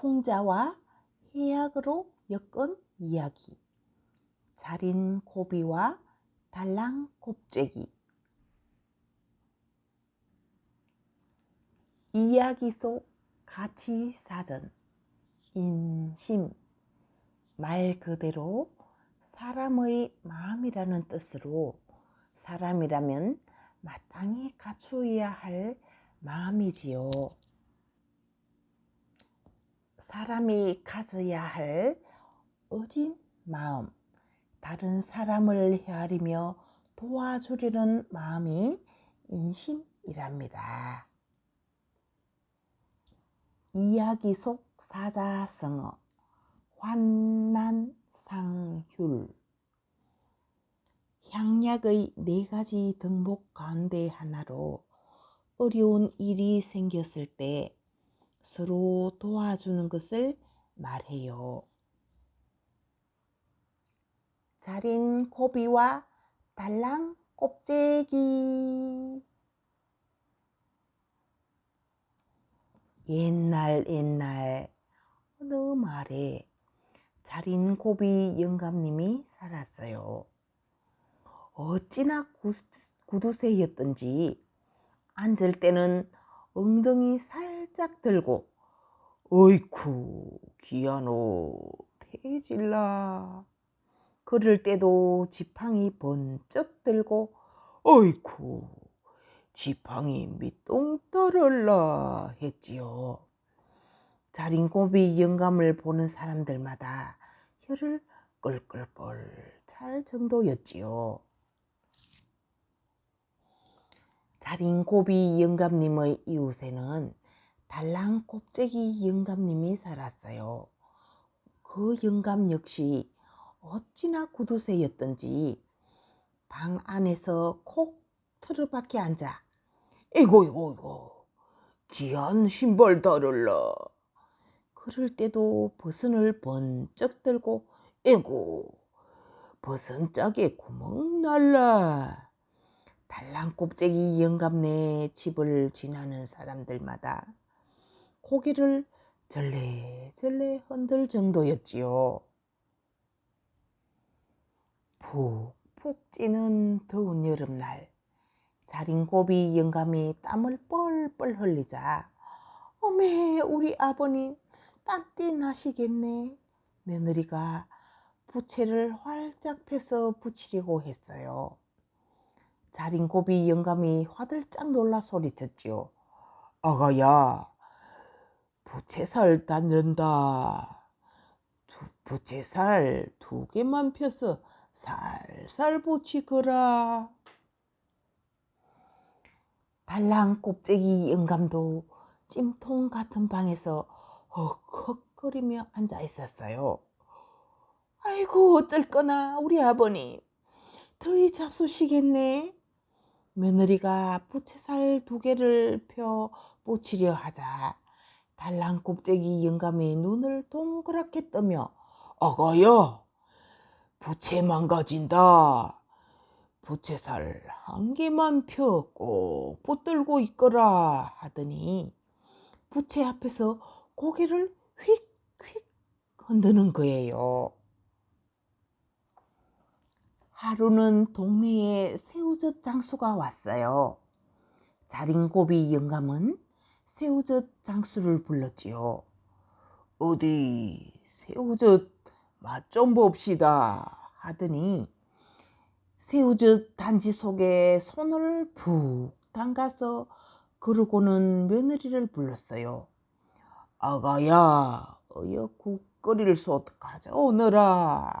풍자와 해약으로 엮은 이야기. 자린 고비와 달랑 곱재기. 이야기 속 가치 사전. 인심. 말 그대로 사람의 마음이라는 뜻으로 사람이라면 마땅히 갖추어야 할 마음이지요. 사람이 가져야 할 어진 마음, 다른 사람을 헤아리며 도와주려는 마음이 인심이랍니다. 이야기 속 사자성어 환난상휼 향약의 네 가지 덕목 가운데 하나로 어려운 일이 생겼을 때 서로 도와주는 것을 말해요. 자린 고비와 달랑 곱재기 옛날 옛날 어느 마을에 자린 고비 영감님이 살았어요. 어찌나 구두쇠였던지 앉을 때는 엉덩이 살짝 들고 어이쿠 기아노 태질라 그럴 때도 지팡이 번쩍 들고 어이쿠 지팡이 밑동 떨을라 했지요. 자린고비 영감을 보는 사람들마다 혀를 끌끌끌 찰 정도였지요. 자린고비 영감님의 이웃에는 달랑 곱재기 영감님이 살았어요. 그 영감 역시 어찌나 구두쇠였던지 방 안에서 콕 틀어박혀 앉아 에고 에고 에고 귀한 신발 달을라 그럴 때도 버선을 번쩍 들고 에고 버선 짝에 구멍 날라 달랑곱재기 영감네 집을 지나는 사람들마다 고개를 절레절레 흔들 정도였지요. 푹푹 찌는 더운 여름날 자린 고비 영감이 땀을 뻘뻘 흘리자 어메 우리 아버님 땀띠 나시겠네 며느리가 부채를 활짝 펴서 붙이려고 했어요. 자린 고비 영감이 화들짝 놀라 소리쳤지요. 아가야, 부채살 닿는다. 부채살 두 개만 펴서 살살 붙이거라. 달랑 곱재기 영감도 찜통 같은 방에서 헉헉거리며 앉아 있었어요. 아이고 어쩔 거나 우리 아버님 더위 잡수시겠네. 며느리가 부채살 두 개를 펴 붙이려 하자 달랑곱재기 영감이 눈을 동그랗게 뜨며 아가야 부채 망가진다 부채살 한 개만 펴꼭 붙들고 있거라 하더니 부채 앞에서 고개를 휙휙 흔드는 거예요. 하루는 동네에 새 우젓 장수가 왔어요. 자린고비 영감은 새우젓 장수를 불렀지요. 어디 새우젓 맛 좀 봅시다 하더니 새우젓 단지 속에 손을 푹 담가서 그러고는 며느리를 불렀어요. 아가야 어여 국 끓일 솥 가져오너라.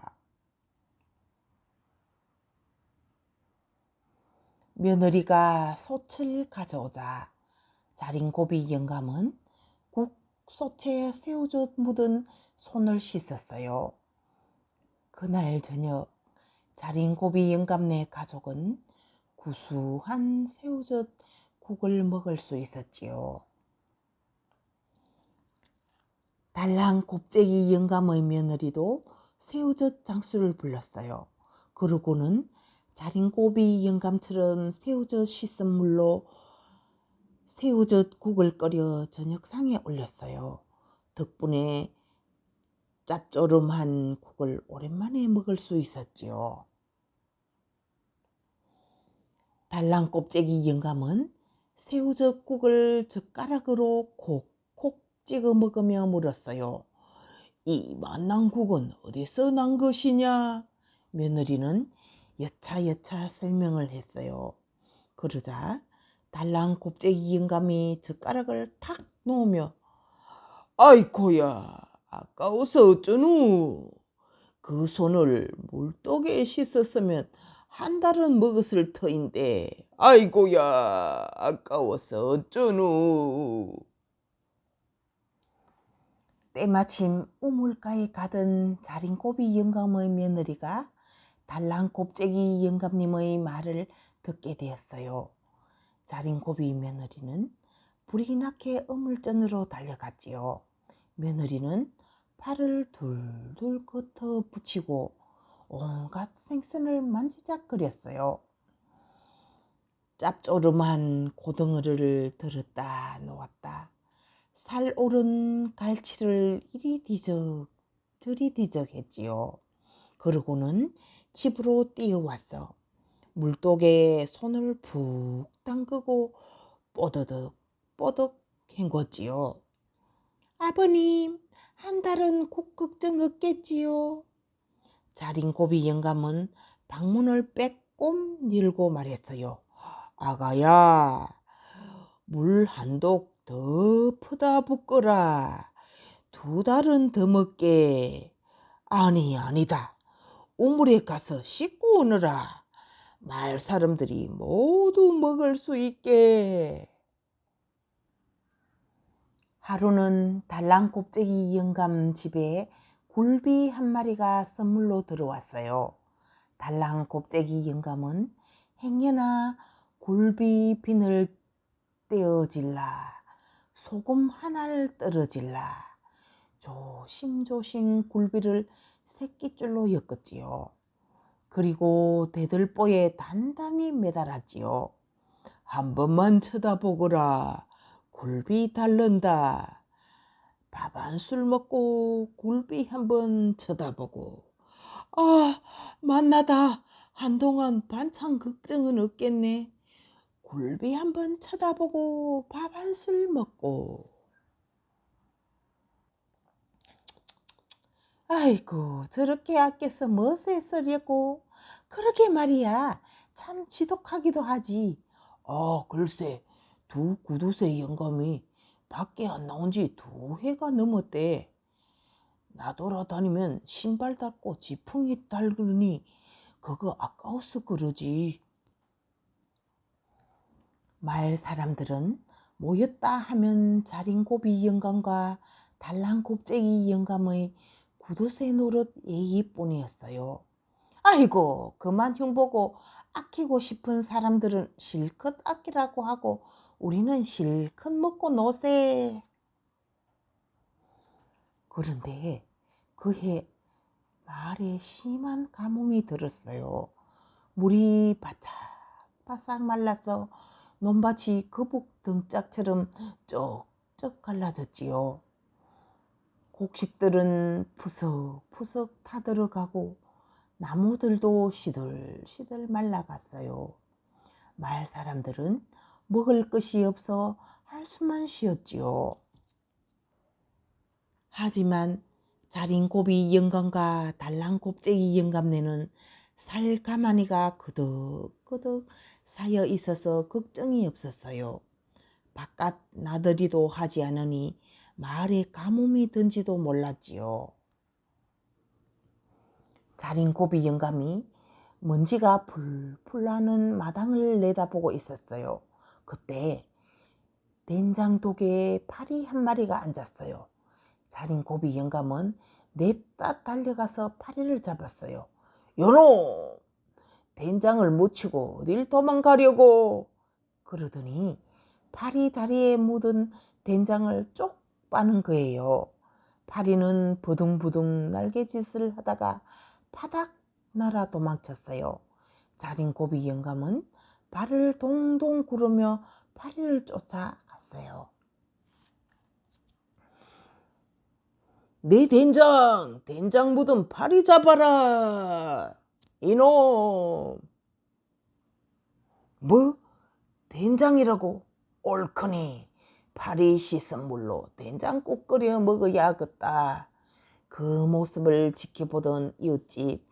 며느리가 솥을 가져오자 자린고비 영감은 국 솥에 새우젓 묻은 손을 씻었어요. 그날 저녁 자린고비 영감네 가족은 구수한 새우젓 국을 먹을 수 있었지요. 달랑 곱재기 영감의 며느리도 새우젓 장수를 불렀어요. 그러고는 자린고비 영감처럼 새우젓 씻은 물로 새우젓 국을 끓여 저녁상에 올렸어요. 덕분에 짭조름한 국을 오랜만에 먹을 수 있었지요. 달랑 곱재기 영감은 새우젓 국을 젓가락으로 콕콕 찍어 먹으며 물었어요. 이 맛난 국은 어디서 난 것이냐? 며느리는 여차여차 설명을 했어요. 그러자 달랑 곱재기 영감이 젓가락을 탁 놓으며 아이코야 아까워서 어쩌누 그 손을 물독에 씻었으면 한 달은 먹었을 터인데 아이고야 아까워서 어쩌누 때마침 우물가에 가던 자린고비 영감의 며느리가 달랑곱재기 영감님의 말을 듣게 되었어요. 자린 고비 며느리는 불이 나게 우물전으로 달려갔지요. 며느리는 팔을 둘둘 걷어 붙이고 온갖 생선을 만지작거렸어요. 짭조름한 고등어를 들었다 놓았다. 살 오른 갈치를 이리 뒤적 저리 뒤적 했지요. 그러고는 집으로 뛰어왔어. 물독에 손을 푹 담그고 뽀드득 뽀득 헹궜지요. 아버님, 한 달은 국 걱정 없겠지요. 자린 고비 영감은 방문을 빼꼼 열고 말했어요. 아가야, 물 한 독 더 퍼다 붓거라. 두 달은 더 먹게. 아니, 아니다. 우물에 가서 씻고 오너라. 마을 사람들이 모두 먹을 수 있게. 하루는 달랑 곱쟁이 영감 집에 굴비 한 마리가 선물로 들어왔어요. 달랑 곱쟁이 영감은 행여나 굴비 빈을 떼어질라 소금 하나를 떨어질라 조심조심 굴비를 새끼줄로 엮었지요. 그리고 대들보에 단단히 매달았지요. 한 번만 쳐다보거라. 굴비 달른다. 밥 한 술 먹고 굴비 한 번 쳐다보고. 아, 만나다. 한동안 반찬 걱정은 없겠네. 굴비 한 번 쳐다보고 밥 한 술 먹고. 아이고 저렇게 아껴서 멋에 쓰려고? 그러게 말이야. 참 지독하기도 하지. 어 글쎄 두 구두쇠 영감이 밖에 안 나온 지 두 해가 넘었대. 나돌아다니면 신발 닦고 지풍이 달그니 그거 아까워서 그러지. 말 사람들은 모였다 하면 자린고비 영감과 달랑곱쟁이 영감의 구두쇠 노릇 얘기뿐이었어요. 아이고 그만 흉보고 아끼고 싶은 사람들은 실컷 아끼라고 하고 우리는 실컷 먹고 노세. 그런데 그해 말에 심한 가뭄이 들었어요. 물이 바싹바싹 말라서 논밭이 거북 등짝처럼 쪽쪽 갈라졌지요. 곡식들은 푸석푸석 타들어가고 나무들도 시들시들 말라갔어요. 마을 사람들은 먹을 것이 없어 한숨만 쉬었지요. 하지만 자린고비 영감과 달랑곱쟁이 영감네는 살 가마니가 그득그득 쌓여 있어서 걱정이 없었어요. 바깥 나들이도 하지 않으니 마을에 가뭄이 든지도 몰랐지요. 자린 고비 영감이 먼지가 풀풀 나는 마당을 내다보고 있었어요. 그때 된장독에 파리 한 마리가 앉았어요. 자린 고비 영감은 냅다 달려가서 파리를 잡았어요. 요놈! 된장을 묻히고 어딜 도망가려고! 그러더니 파리 다리에 묻은 된장을 쪽 빠는 거예요. 파리는 부둥부둥 날개짓을 하다가 파닥 날아 도망쳤어요. 자린 고비 영감은 발을 동동 구르며 파리를 쫓아갔어요. 내 된장, 된장 묻은 파리 잡아라. 이놈. 뭐? 된장이라고? 옳거니. 파리 씻은 물로 된장국 끓여 먹어야겠다. 그 모습을 지켜보던 이웃집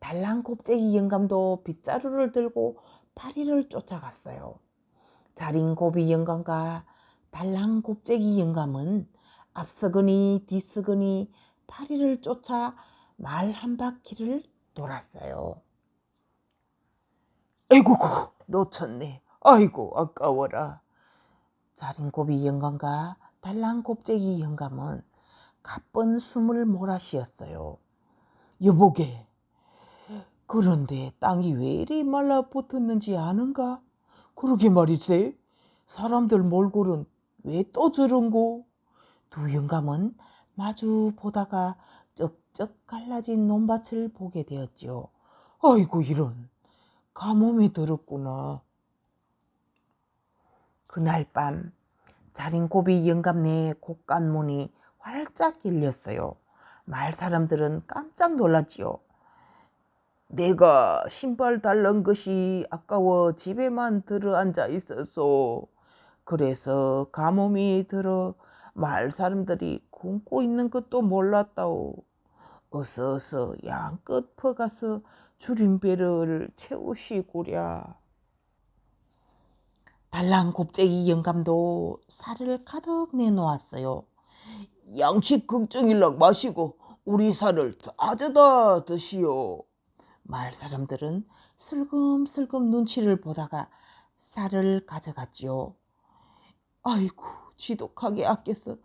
달랑 곱쟁이 영감도 빗자루를 들고 파리를 쫓아갔어요. 자린 고비 영감과 달랑 곱쟁이 영감은 앞서거니 뒤서거니 파리를 쫓아 말 한 바퀴를 돌았어요. 아이고 놓쳤네. 아이고 아까워라. 자린 고비 영감과 달랑 곱쟁이 영감은 가쁜 숨을 몰아쉬었어요. 여보게, 그런데 땅이 왜 이리 말라붙었는지 아는가? 그러게 말이지. 사람들 몰골은 왜 또 저런고? 두 영감은 마주 보다가 쩍쩍 갈라진 논밭을 보게 되었지요. 아이고 이런 가뭄이 들었구나. 그날 밤 자린 고비 영감네 곡간문이 활짝 열렸어요. 마을 사람들은 깜짝 놀랐지요. 내가 신발 달란 것이 아까워 집에만 들어앉아 있었소. 그래서 가뭄이 들어 마을 사람들이 굶고 있는 것도 몰랐다오. 어서 어서 양끝 퍼가서 줄임배를 채우시구랴. 달랑 곱쟁이 영감도 살을 가득 내놓았어요. 양식 걱정일락 마시고 우리 살을 따져다 드시오. 마을 사람들은 슬금슬금 눈치를 보다가 쌀을 가져갔지요. 아이고 지독하게 아껴서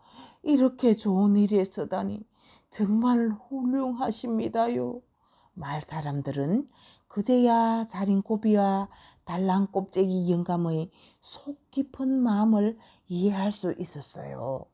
이렇게 좋은 일에 쓰다니 정말 훌륭하십니다요. 마을 사람들은 그제야 자린 고비와 달랑곱쟁이 영감의 속 깊은 마음을 이해할 수 있었어요.